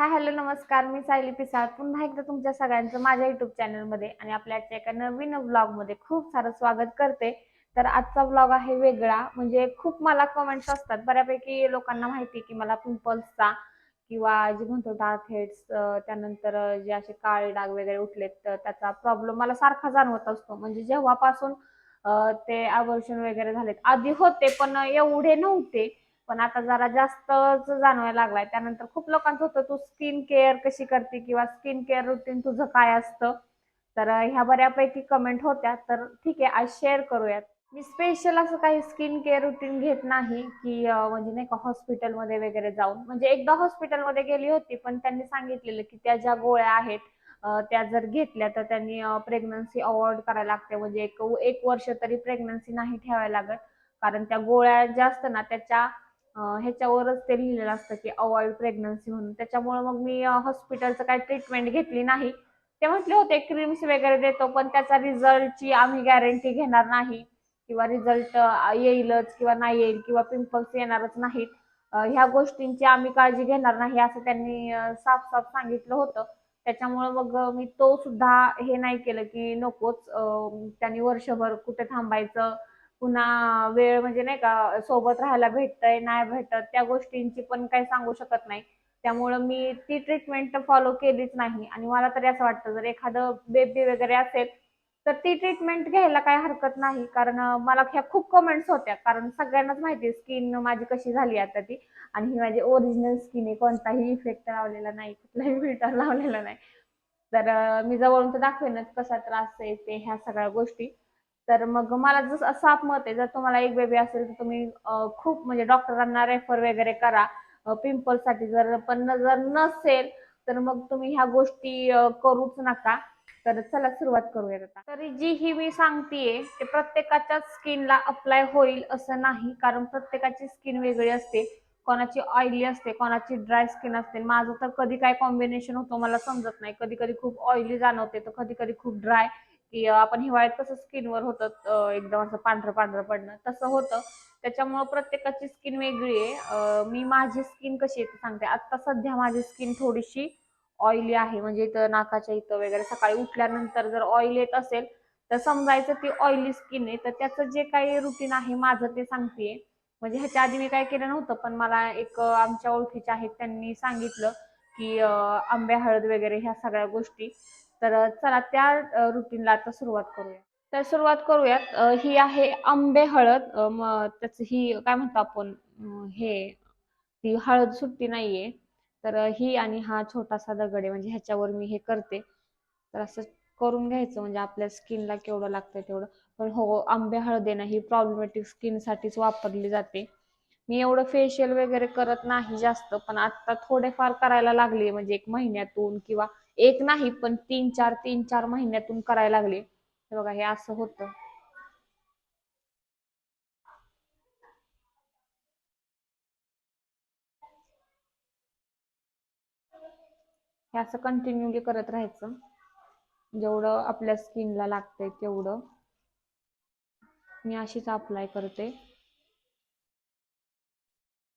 Hi hello नमस्कार. मी सायली पिसाळ. पुन्हा एकदा तुमच्या सगळ्यांचं माझ्या युट्यूब चॅनलमध्ये आणि आपल्या आजच्या एका नवीन ब्लॉगमध्ये खूप सारं स्वागत करते. तर आजचा ब्लॉग आहे वेगळा. म्हणजे खूप मला कमेंट्स असतात. बऱ्यापैकी लोकांना माहिती की मला पिंपल्सचा किंवा जे म्हणतो डार्क हेड्स त्यानंतर जे असे काळे डाग वगैरे उठलेत तर त्याचा प्रॉब्लेम मला सारखा जाणवत असतो. म्हणजे जेव्हापासून ते आवर्षण वगैरे झालेत. आधी होते पण एवढे नव्हते. पण आता जरा जास्तच जाणवायला लागलाय. त्यानंतर खूप लोकांचं होतं तू स्किन केअर कशी करते किंवा स्किन केअर रुटीन तुझं काय असतं? तर ह्या बऱ्यापैकी कमेंट होत्या. तर ठीक आहे आज शेअर करूयात. मी स्पेशल असं काही स्किन केअर रुटीन घेत नाही की म्हणजे नाही का हॉस्पिटलमध्ये वगैरे जाऊन. म्हणजे एकदा हॉस्पिटलमध्ये गेली होती पण त्यांनी सांगितलेलं की त्या ज्या गोळ्या आहेत त्या जर घेतल्या तर त्यांनी प्रेग्नन्सी अवॉइड करायला लागते. म्हणजे एक एक वर्ष तरी प्रेग्नन्सी नाही ठेवायला लागत. कारण त्या गोळ्या ज्या असतात ना त्याच्या ह्याच्यावरच ते लिहिलेलं असतं की अवॉइड प्रेग्नन्सी म्हणून. त्याच्यामुळे मग मी हॉस्पिटलचं काही ट्रीटमेंट घेतली नाही. ते म्हटले होते क्रीम्स वगैरे देतो पण त्याचा रिझल्टची आम्ही गॅरंटी घेणार नाही. किंवा रिझल्ट येईलच किंवा नाही येईल किंवा पिंपल्स येणारच नाहीत. ह्या गोष्टींची आम्ही काळजी घेणार नाही असं त्यांनी साफ साफ सांगितलं होतं. त्याच्यामुळे मग मी तो सुद्धा हे नाही केलं की नकोच त्यांनी वर्षभर कुठे थांबायचं. पुन्हा वेळ म्हणजे नाही का सोबत राहायला भेटतंय नाही भेटत त्या गोष्टींची पण काही सांगू शकत नाही. त्यामुळं मी ती ट्रीटमेंट फॉलो केलीच नाही. आणि मला तरी असं वाटतं जर एखादं बेबी वगैरे असेल तर ती ट्रीटमेंट घ्यायला काही हरकत नाही. कारण मला ह्या खूप कमेंट्स होत्या. कारण सगळ्यांनाच माहिती आहे स्किन माझी कशी झाली आता ती. आणि ही माझी ओरिजिनल स्किन आहे कोणताही इफेक्ट लावलेला नाही कुठलाही फिल्टर लावलेला नाही. तर मी जवळून तर दाखवेनच कसा त्रास आहे ते ह्या सगळ्या गोष्टी. तर मग मला जसं असं मत आहे. जर तुम्हाला एक बेबी असेल तर तुम्ही खूप म्हणजे डॉक्टरांना रेफर वगैरे करा. पिंपल्ससाठी जर पण जर नसेल तर मग तुम्ही ह्या गोष्टी करूच नका. तर चला सुरुवात करूयात आता. तरी जी ही मी सांगतेय ते प्रत्येकाच्या स्किनला अप्लाय होईल असं नाही. कारण प्रत्येकाची स्किन वेगळी असते. कोणाची ऑइली असते कोणाची ड्राय स्किन असते. माझं तर कधी काय कॉम्बिनेशन होतं मला समजत नाही. कधी कधी खूप ऑइली जाणवते तर कधी कधी खूप ड्राय की आपण हिवाळ्यात कसं स्किनवर होतं एकदम असं पांढरं पांढरं पडणं तसं होतं. त्याच्यामुळं प्रत्येकाची स्किन वेगळी आहे. मी माझी स्किन कशी आहे ते सांगते. आता सध्या माझी स्किन थोडीशी ऑइली आहे. म्हणजे इथं नाकाच्या इथं वगैरे सकाळी उठल्यानंतर जर ऑइल येत असेल तर समजायचं ती ऑइली स्किन आहे. तर त्याचं जे काही रुटीन आहे माझं ते सांगतेय म्हणजे ह्याच्या आधी मी काय केलं नव्हतं पण मला एक आमच्या ओळखीच्या आहेत त्यांनी सांगितलं की आंब्या आंबे हळद वगैरे ह्या सगळ्या गोष्टी. तर चला त्या रुटीनला आता सुरुवात करूया. तर सुरुवात करूयात ही आहे आंबे हळद. त्याच ही काय म्हणतो आपण हे ती हळद सुट्टी नाहीये. तर ही आणि हा छोटासा दगड आहे म्हणजे ह्याच्यावर मी हे करते. तर असं करून घ्यायचं म्हणजे आपल्या स्किनला केवढं लागतंय तेवढं. पण हो आंबे हळद आहे ना ही प्रॉब्लेमॅटिक स्किनसाठीच वापरली जाते. मी एवढं फेशियल वगैरे करत नाही जास्त पण आता थोडेफार करायला लागले म्हणजे एक महिन्यातून किंवा एक नाही पण तीन चार तीन चार महिन्यातून करायला लागले. हे बघा हे असं होतं. हे असं कंटिन्यूली करत राहायचं. जेवढं आपल्या स्किनला लागतंय तेवढं. मी अशीच अप्लाय करते.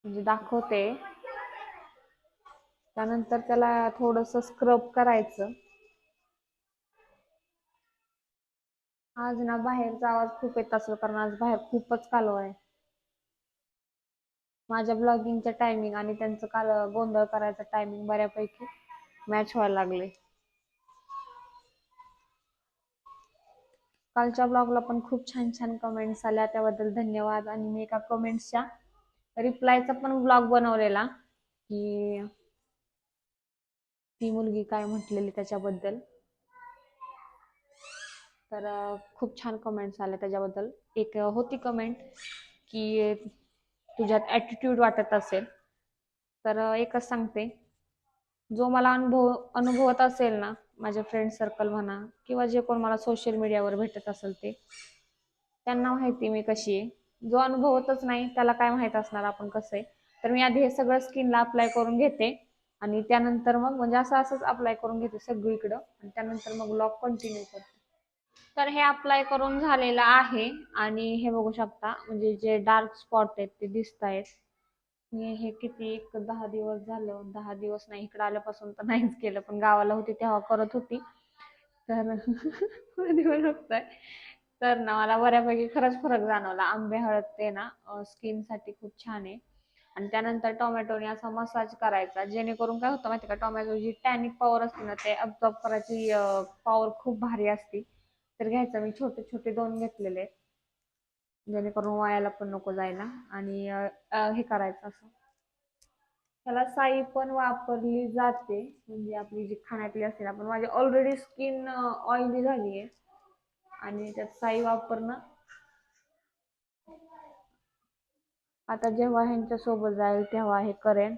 म्हणजे दाखवते. त्यानंतर त्याला थोडस स्क्रब करायचं. आज ना बाहेरचा आवाज खूप येत असेल कारण आज बाहेर खूपच कालव आहे. माझ्या ब्लॉगिंगच्या टायमिंग आणि त्यांचं काल गोंधळ करायचं टायमिंग बऱ्यापैकी मॅच व्हायला लागले. कालच्या ब्लॉगला पण खूप छान छान कमेंट्स आल्या. त्याबद्दल धन्यवाद. आणि मी एका कमेंट्सच्या रिप्लायचा पण ब्लॉग बनवलेला की ती मुलगी काय म्हटलेली त्याच्याबद्दल? तर खूप छान कमेंट्स आल्या त्याच्याबद्दल. एक होती कमेंट की तुझ्यात ॲटिट्यूड वाटत असेल. तर एकच सांगते. जो मला अनुभव अनुभवत असेल ना माझ्या फ्रेंड सर्कल म्हणा किंवा जे कोण मला सोशल मीडियावर भेटत असेल ते त्यांना माहिती मी कशी आहे. जो अनुभवतच नाही त्याला काय माहीत असणार आपण कसं आहे. तर मी आधी हे सगळं स्किनला अप्लाय करून घेते. आणि त्यानंतर मग म्हणजे असं असंच अप्लाय करून घेते सगळीकडं आणि त्यानंतर मग लॉक कंटिन्यू करते. तर हे अप्लाय करून झालेलं आहे आणि हे बघू शकता म्हणजे जे डार्क स्पॉट आहेत ते दिसत आहेत मी हे किती एक दहा दिवस झालं दहा दिवस नाही इकडे आल्यापासून तर नाहीच केलं पण गावाला होती तेव्हा करत होती. तर बघताय तर ना मला बऱ्यापैकी खरंच फरक जाणवला. आंबे हळद ते ना स्किनसाठी खूप छान आहे. आणि त्यानंतर टोमॅटोने असा मसाज करायचा जेणेकरून काय होतं माहिती का टोमॅटोची टॅनिक पॉवर असते ना ते अब्झॉर्ब करायची पॉवर खूप भारी असते. तर घ्यायचं मी छोटे छोटे दोन घेतलेले. जेणेकरून वायाला पण नको जायला. आणि हे करायचं असं. त्याला साई पण वापरली जाते. म्हणजे आपली जी खाण्यातली असते ना पण माझी ऑलरेडी स्किन ऑइली झाली आहे आणि त्यात साई वापरणं आता जेव्हा ह्यांच्या सोबत जाईल तेव्हा हे करेन.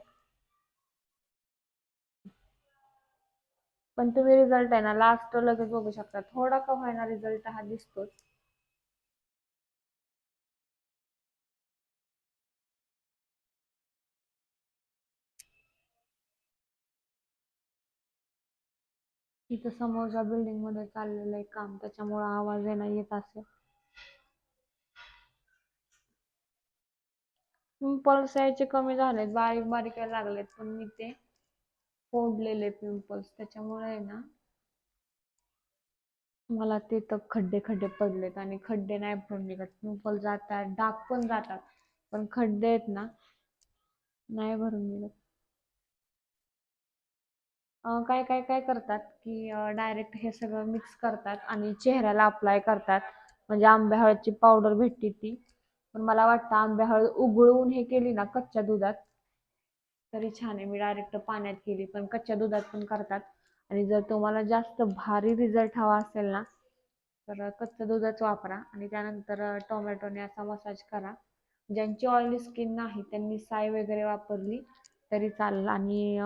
पण तुम्ही रिझल्ट आहे ना लास्ट लगेच बघू शकता. थोडा का होईना रिझल्ट हा दिसतोच. इथं समोरच्या बिल्डिंगमध्ये चाललेलं आहे काम त्याच्यामुळे आवाज येणं येत असेल. पिंपल्स यायचे कमी झालेत. बारीक बारीक यायला लागलेत पण मी ते फोडलेले पिंपल्स. त्याच्यामुळे आहे ना मला ते तर खड्डे खड्डे पडलेत आणि खड्डे नाही पण निघत. पिंपल जातात डाग पण जातात पण खड्डे आहेत ना नाही भरून निघत. काय काय काय करतात की डायरेक्ट हे सगळं मिक्स करतात आणि चेहऱ्याला अप्लाय करतात. म्हणजे आंब्या हळदची पावडर भेटते ती. पण मला वाटतं आंब्या हळद उघळून हे केली ना कच्च्या दुधात तरी छान आहे. मी डायरेक्ट पाण्यात केली पण कच्च्या दुधात पण करतात. आणि जर तुम्हाला जास्त भारी रिझल्ट हवा असेल ना तर कच्च्या दुधाच वापरा. आणि त्यानंतर टोमॅटोने असा मसाज करा. ज्यांची ऑइली स्किन नाही त्यांनी साय वगैरे वापरली तरी चालेल. आणि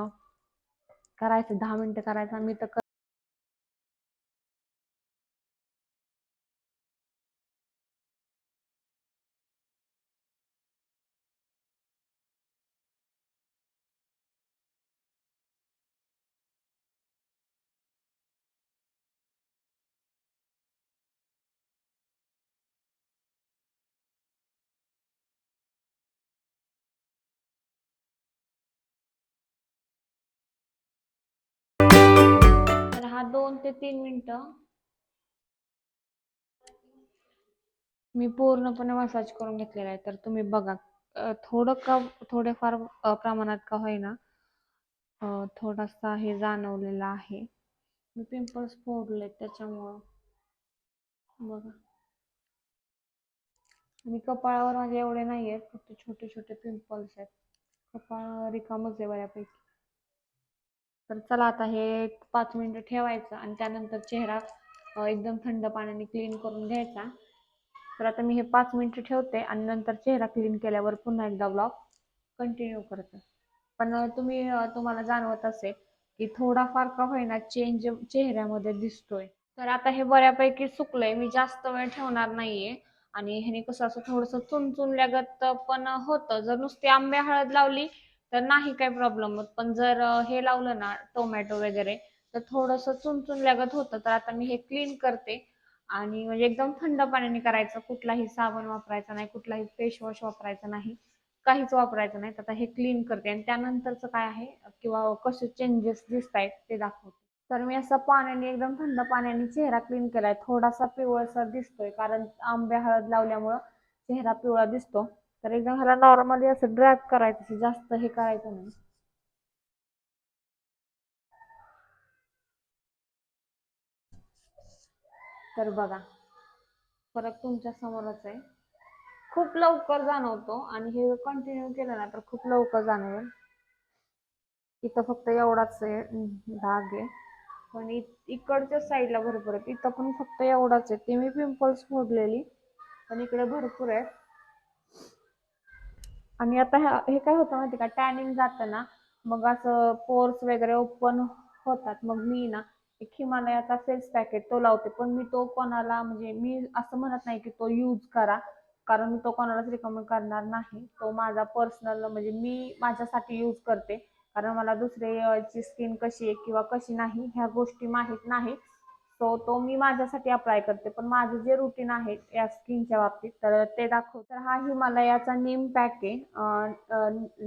करायचं दहा मिनिटं करायचं मी तर हा दोन ते तीन मिनिट. मी पूर्णपणे मसाज करून घेतलेला आहे तर तुम्ही बघा. थोडं का थोडेफार प्रमाणात का होईना थोडासा हे जाणवलेला आहे. मी पिंपल्स फोडले त्याच्यामुळं. बघा. आणि कपाळावर माझे एवढे नाही आहेत फक्त छोटे छोटे पिंपल्स आहेत. कपाळ रिकामच आहे बऱ्यापैकी. तर चला आता हे पाच मिनिटं ठेवायचं आणि त्यानंतर चेहरा एकदम थंड पाण्याने क्लीन करून घ्यायचा. तर आता मी हे पाच मिनिटं ठेवते आणि नंतर चेहरा क्लीन केल्यावर पुन्हा एकदा ब्लॉग कंटिन्यू करते. पण तुम्ही तुम्हाला जाणवत असेल की थोडाफार का होईना चेंज चेहऱ्यामध्ये दिसतोय. तर आता हे बऱ्यापैकी सुकलंय. मी जास्त वेळ ठेवणार नाहीये. आणि ह्याने कसं असं थोडंसं चुनचुनल्यागत पण होतं. जर नुसती आंबे हळद लावली तर नाही काही प्रॉब्लेम होत पण जर हे लावलं ना टोमॅटो वगैरे तर थोडंसं चुनचुनल्यागत होतं. तर आता मी हे क्लीन करते. आणि म्हणजे एकदम थंड पाण्याने करायचं. कुठलाही साबण वापरायचा नाही कुठलाही फेस वॉश वापरायचा नाही काहीच वापरायचं नाही. तर आता हे क्लीन करते. आणि त्यानंतरचं काय आहे किंवा कसे चेंजेस दिसत आहेत ते दाखवते. तर मी असं पाण्याने एकदम थंड पाण्याने चेहरा क्लीन केलाय. थोडासा पिवळसर दिसतोय. कारण आंबे हळद लावल्यामुळं चेहरा पिवळा दिसतो. तर एकदम ह्याला नॉर्मली असं ड्रॅप करायचं जास्त हे करायचं नाही. तर बघा फरक तुमच्या समोरच आहे. खूप लवकर जाणवतो आणि हे कंटिन्यू केलं ना तर खूप लवकर जाणवेल. इथं फक्त एवढाच आहे धाग आहे. पण इकडच्या साईडला भरपूर आहेत. इथं पण फक्त एवढाच आहे. ते मी पिंपल्स फोडलेली पण इकडे भरपूर आहेत. आणि आता ह्या- हे काय होतं माहिती का? टॅनिंग जातं ना मग असं पोर्स वगैरे ओपन होतात. मग मी ना एक हिमालयाचा फेस पॅकेट तो लावते. पण मी तो कोणाला म्हणजे मी असं म्हणत नाही की तो यूज करा. कारण मी तो कोणालाच रिकमेंड करणार नाही. तो माझा पर्सनल म्हणजे मी माझ्यासाठी यूज करते. कारण मला दुसऱ्याची स्किन कशी आहे किंवा कशी नाही ह्या गोष्टी माहीत नाहीत सो तो मी माझ्यासाठी अप्लाय करते. पण माझं जे रुटीन आहे या स्किनच्या बाबतीत तर ते दाखव. तर हा हिमालयाचा नीम पॅक आहे.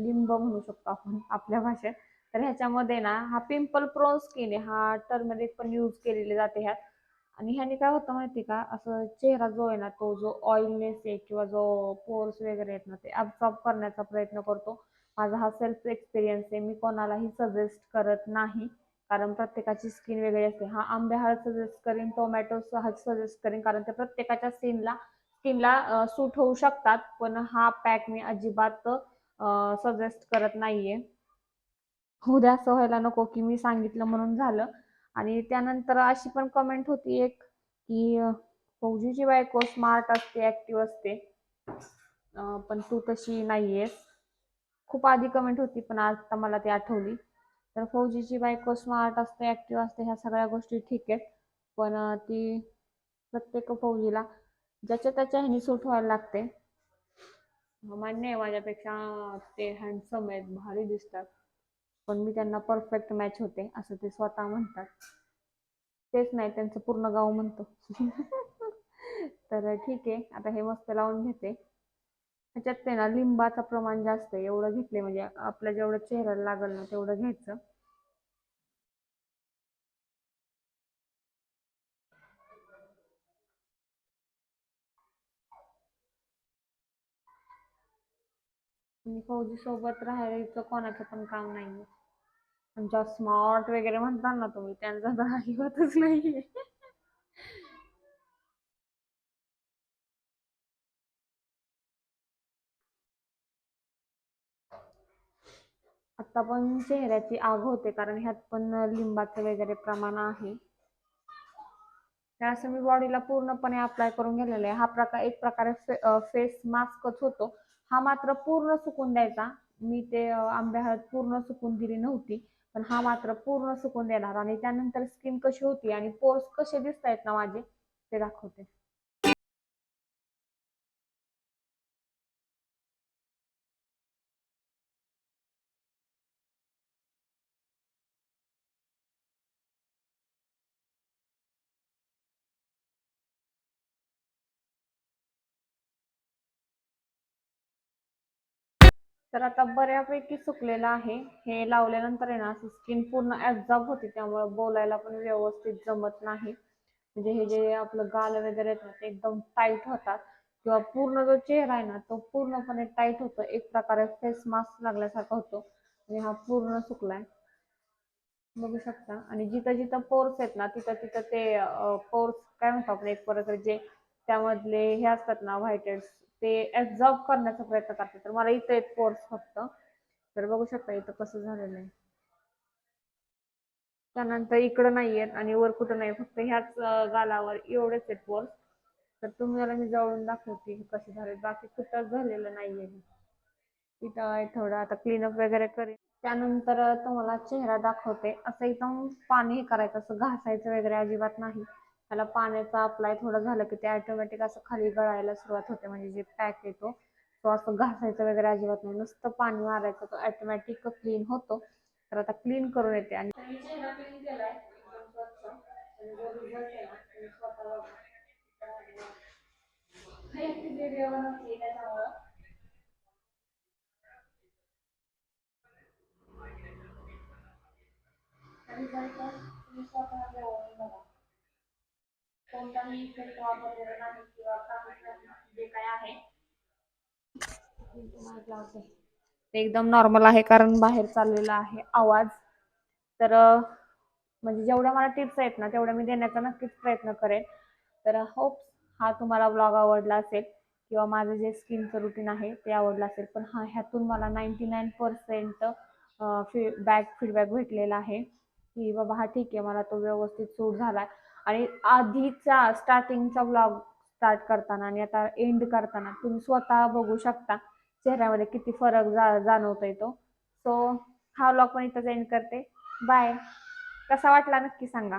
लिंब म्हणू शकतो आपण आपल्या भाषेत. तर ह्याच्यामध्ये ना हा पिंपल प्रोन स्किन आहे. हा टर्मरिक पण यूज केलेले जाते ह्यात. आणि ह्याने काय होतं माहिती का? असं चेहरा जो आहे ना तो जो ऑइलनेस आहे किंवा जो पोर्स वगैरे आहेत ना ते अब्सॉर्ब करण्याचा प्रयत्न करतो. माझा हा सेल्फ एक्सपिरियन्स आहे. मी कोणालाही सजेस्ट करत नाही. कारण प्रत्येकाची स्किन वेगळी असते. हा आंबे हळद सजेस्ट करीन टोमॅटो हळद सजेस्ट करीन कारण ते प्रत्येकाच्या स्किनला स्किनला सूट होऊ शकतात पण हा पॅक मी अजिबात सजेस्ट करत नाहीये. उद्या असं व्हायला नको की मी सांगितलं म्हणून झालं. आणि त्यानंतर अशी पण कमेंट होती एक की फौजीची बायको स्मार्ट असते ऍक्टिव्ह असते. पण तू तशी नाहीयेस. खूप आधी कमेंट होती पण आता मला ती आठवली. तर फौजीची बायको स्मार्ट असते ऍक्टिव्ह असते ह्या सगळ्या गोष्टी ठीक आहेत. पण ती प्रत्येक फौजीला ज्याच्या त्याच्या ह्यानी सूट व्हायला लागते. मान्य आहे माझ्यापेक्षा ते हँडसम आहेत भारी दिसतात. पण मी त्यांना परफेक्ट मॅच होते असं ते स्वतः म्हणतात. तेच नाही त्यांचं पूर्ण गाव म्हणतो. तर ठीक आहे. आता हे मस्त लावून घेते. त्याच्यात ते ना लिंबाचं प्रमाण जास्त आहे एवढं घेतले म्हणजे आपल्या जेवढं चेहऱ्याला लागल ना तेवढं घ्यायचं. फौजी सोबत राहायचं कोणाचं पण काम नाहीये. आमच्या स्मार्ट वगैरे म्हणतात ना तुम्ही त्यांचा तर अजिबातच नाहीये. आता पण चेहऱ्याची आग होते कारण ह्यात पण लिंबाचं वगैरे प्रमाण आहे. तर असं मी बॉडीला पूर्णपणे अप्लाय करून गेलेलं आहे. हा प्रकार एक प्रकारे फे फेस मास्कच होतो. हा मात्र पूर्ण सुकून द्यायचा. मी ते आंब्या आंबे हळद पूर्ण सुकून दिली नव्हती. पण हा मात्र पूर्ण सुकून देणार आणि त्यानंतर स्किन कशी होती आणि पोर्स कसे दिसत आहेत ना माझे ते दाखवते. तर आता बऱ्यापैकी सुकलेलं आहे. हे लावल्यानंतर आहे ना असं स्किन पूर्ण ऍब्झॉर्ब होते. त्यामुळे बोलायला पण व्यवस्थित जमत नाही. म्हणजे हे जे आपलं गाल वगैरे आहेत ना ते एकदम टाईट होतात. किंवा पूर्ण जो चेहरा आहे ना तो पूर्णपणे टाईट होतो. एक प्रकारे फेस मास्क लागल्यासारखा होतो. आणि हा पूर्ण सुकलाय. बघू शकता. आणि जिथं जिथं पोर्स आहेत ना तिथं तिथं ते पोर्स काय म्हणतो आपण एक प्रकारे जे त्यामधले हे असतात ना व्हाईट ते ऍब्झॉर्ब करण्याचा प्रयत्न करतात तर मला इथं आहेत पोर्स फक्त. तर बघू शकता इथं कसं झालेलं आहे. त्यानंतर इकडं नाहीयेत आणि वर कुठं नाही फक्त ह्याच गालावर एवढेच आहेत पोर्स तर तुम्हाला मी जवळून दाखवते हे कसे झाले बाकी कुठंच झालेलं नाहीये. इथं आहे थोडं आता क्लीनअप वगैरे करेन. त्यानंतर तुम्हाला चेहरा दाखवते. असं एकदम पाणी हे करायचं असं घासायचं वगैरे अजिबात नाही. त्याला पाण्याचा अप्लाय थोडं झालं की ते ऑटोमॅटिक असं खाली गळायला सुरुवात होते. म्हणजे जे पॅक येतो तो असं घासायचं वगैरे अजिबात नाही. नुसतं पाणी मारायचं तो ऑटोमॅटिक क्लीन होतो. तर आता क्लीन करून येते आणि कोणताही इफेक्ट वापरलेला नाही किंवा जे काय आहे. ते एकदम नॉर्मल आहे कारण बाहेर चाललेला आहे आवाज. तर म्हणजे जेवढ्या मला टिप्स आहेत ना तेवढ्या मी देण्याचा नक्कीच प्रयत्न करेन. तर होप हा तुम्हाला ब्लॉग आवडला असेल किंवा माझं जे स्किनचं रुटीन आहे ते आवडलं असेल पण हा ह्यातून मला ninety nine percent back feedback भेटलेला आहे. की बाबा हा ठीक आहे मला तो व्यवस्थित सूट झाला आहे आणि आधीचा स्टार्टिंगचा ब्लॉग स्टार्ट करताना आणि आता एंड करताना तुम्ही स्वतः बघू शकता चेहऱ्यामध्ये किती फरक जा जाणवतोय तो. सो हा ब्लॉग पण इथंच एंड करते. बाय कसा वाटला नक्की सांगा.